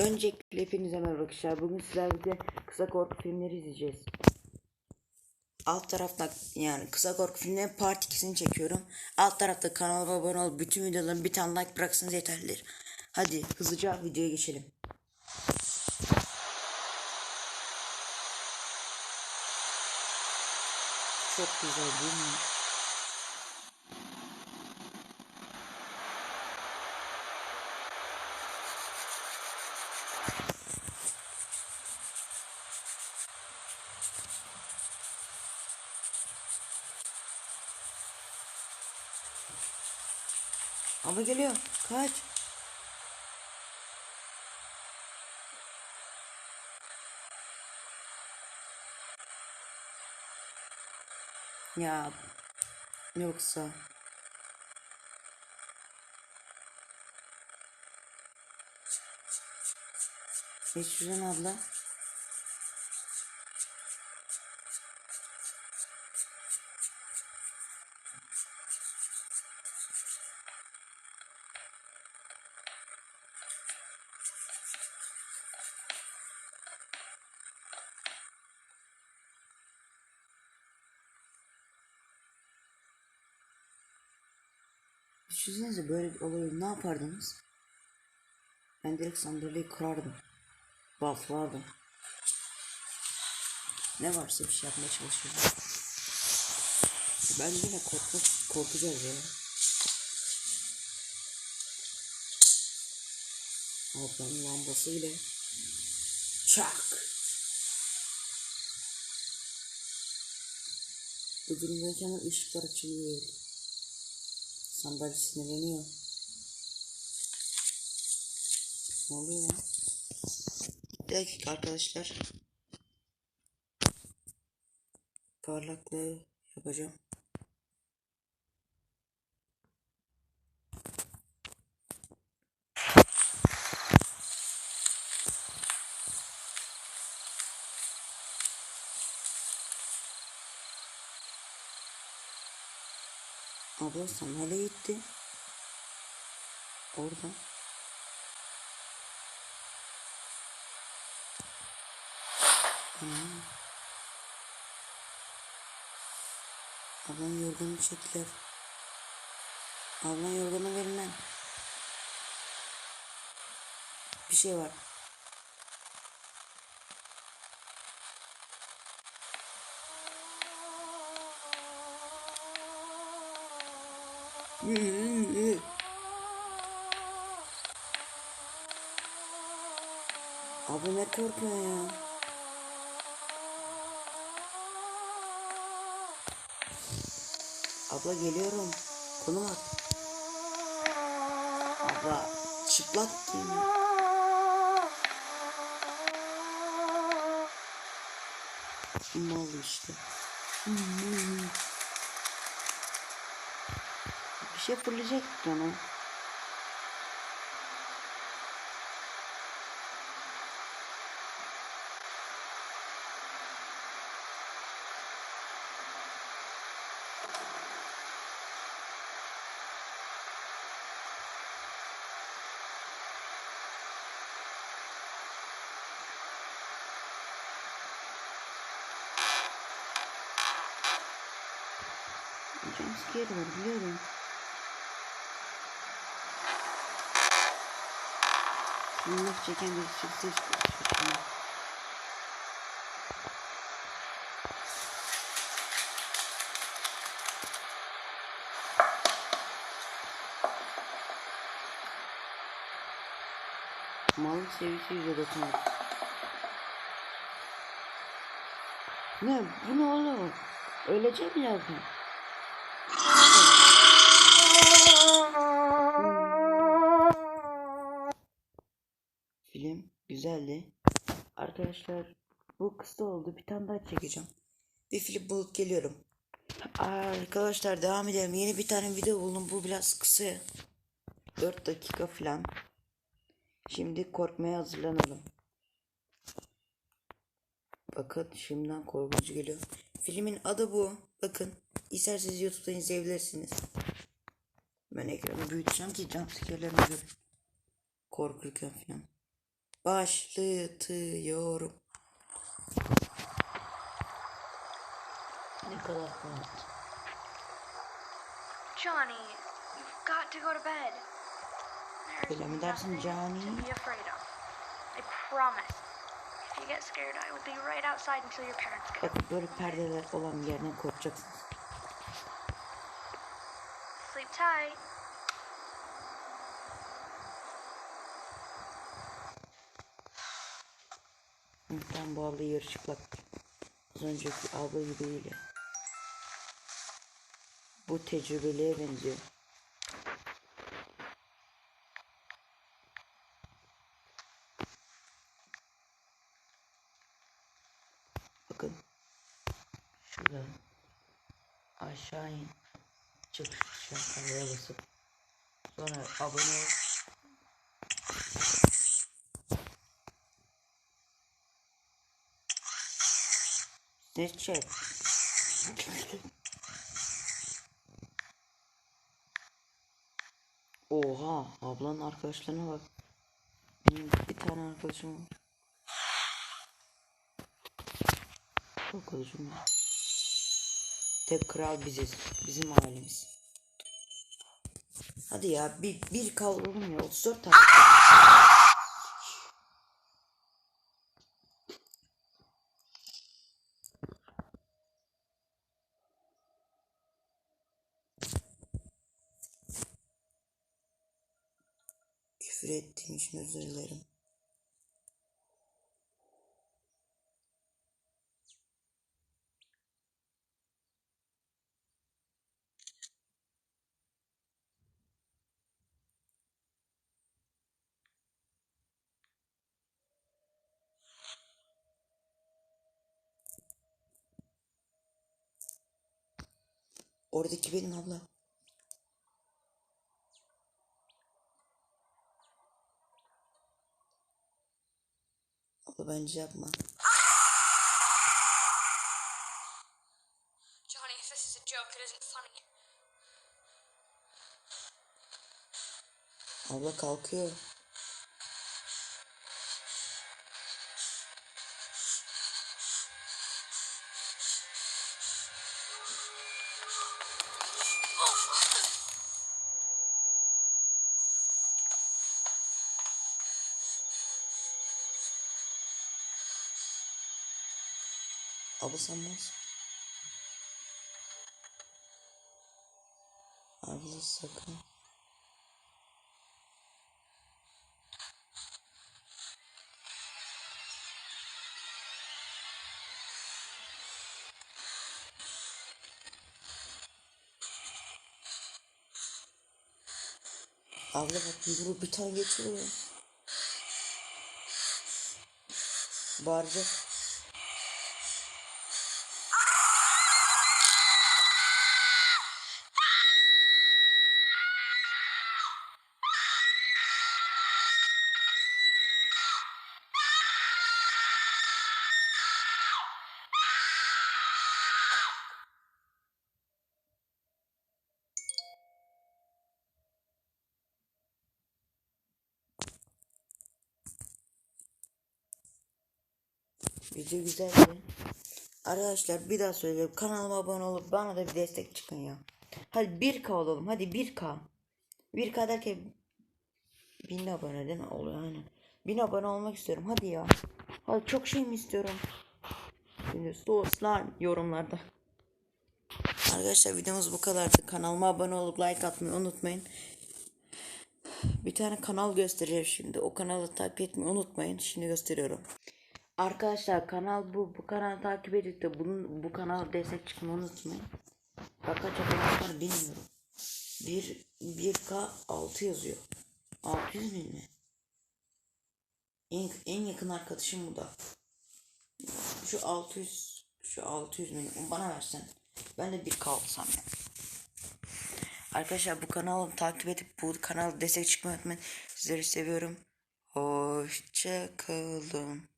Öncelikle hepinize merhaba arkadaşlar. Bugün sizlerle kısa korku filmleri izleyeceğiz. Alt tarafta yani kısa korku filmleri part 2'sini çekiyorum. Alt tarafta kanalıma abone ol. Bütün videoların bir tane like bıraksanız yeterlidir. Hadi hızlıca videoya geçelim. Çok güzel değil mi? Ama geliyor. Kaç. Ya yoksa Geçirin abla. Düşünsenize böyle bir olayı ne yapardınız? Ben direkt sandalyeyi kırardım. Baflardım. Ne varsa bir şey yapmaya çalışırdım. Ben yine korku, korkacağız ya. Ablanın lambası bile. Çak. Bu durumdayken ışıklar açılıyor. Sandalye sinirleniyor. Ne oluyor lan? Bir dakika arkadaşlar. Parlaklığı yapacağım. Abla sandalye gitti. Orada. Hmm. Ablan yorganı çektiler. Ablan yorganı verin lan. Bir şey var. Abi ne korkuyor ya? Abla geliyorum. Konum at. Abla çıplak giyiniyor. Mal işte. Bir şey fırlayacak canım. Jumpscare var biliyorum. Minnak çeken bir çıktı. Malın seviyesi %90. Ne? Bu ne oğlum? Ölecek mi yazın? güzeldi. Arkadaşlar bu kısa oldu. Bir tane daha çekeceğim. Bir film bulup geliyorum. Arkadaşlar devam edelim. Yeni bir tane video buldum. Bu biraz kısa. 4 dakika falan. Şimdi korkmaya hazırlanalım. Bakın şimdiden korkunç geliyor. Filmin adı bu. Bakın. İsterseniz YouTube'dan izleyebilirsiniz. Ben ekranı büyüteceğim ki jumpscare'lerini görün. Korkurken falan. Başlatıyorum. Ne kadar kolay. Johnny, you've got to go to bed. Öyle mi dersin Johnny? To be afraid of. I promise. If you get scared, I will be right outside until your parents get. Bakın böyle perdeler olan yerden korkacaksınız. Sleep tight. Ben bu abla yarı çıplak. Az önceki abla gibi değil. Bu tecrübeliye benziyor. Bakın. Şuradan aşağı in. Çık şu kameraya basıp. Sonra abone ol. Snapchat. Oha ablanın arkadaşlarına bak. Benim bir tane arkadaşım var. Arkadaşım var. Tek kral biziz. Bizim ailemiz. Hadi ya bir, bir kavrulum ya 34 tane. İçin özür dilerim. Oradaki benim abla. Abla bence yapma. Johnny, if this is a joke, it isn't funny. Abla kalkıyor. Abla sanmaz. Abla sakın. Abla bak yumruğu bir tane geçiriyor. Bağıracak. Video güzeldi. Arkadaşlar bir daha söylüyorum. Kanalıma abone olup bana da bir destek çıkın ya. Hadi 1K olalım. Hadi 1K. 1K derken 1000 abone değil mi? Oluyor aynen. 1000 abone olmak istiyorum. Hadi ya. Hadi çok şey mi istiyorum? Şimdi dostlar yorumlarda. Arkadaşlar videomuz bu kadardı. Kanalıma abone olup like atmayı unutmayın. Bir tane kanal göstereceğim şimdi. O kanalı takip etmeyi unutmayın. Şimdi gösteriyorum. Arkadaşlar kanal bu. Bu kanalı takip edip de bunun bu kanala destek çıkmayı unutmayın. Bak kaç abone var bilmiyorum. 1 1K 6 yazıyor. 600 bin mi? En, en yakın arkadaşım bu da. Şu 600 şu 600 bin bana versen. Ben de 1K alsam ya. Arkadaşlar bu kanalı takip edip bu kanala destek çıkmayı unutmayın. Sizleri seviyorum. Hoşça kalın.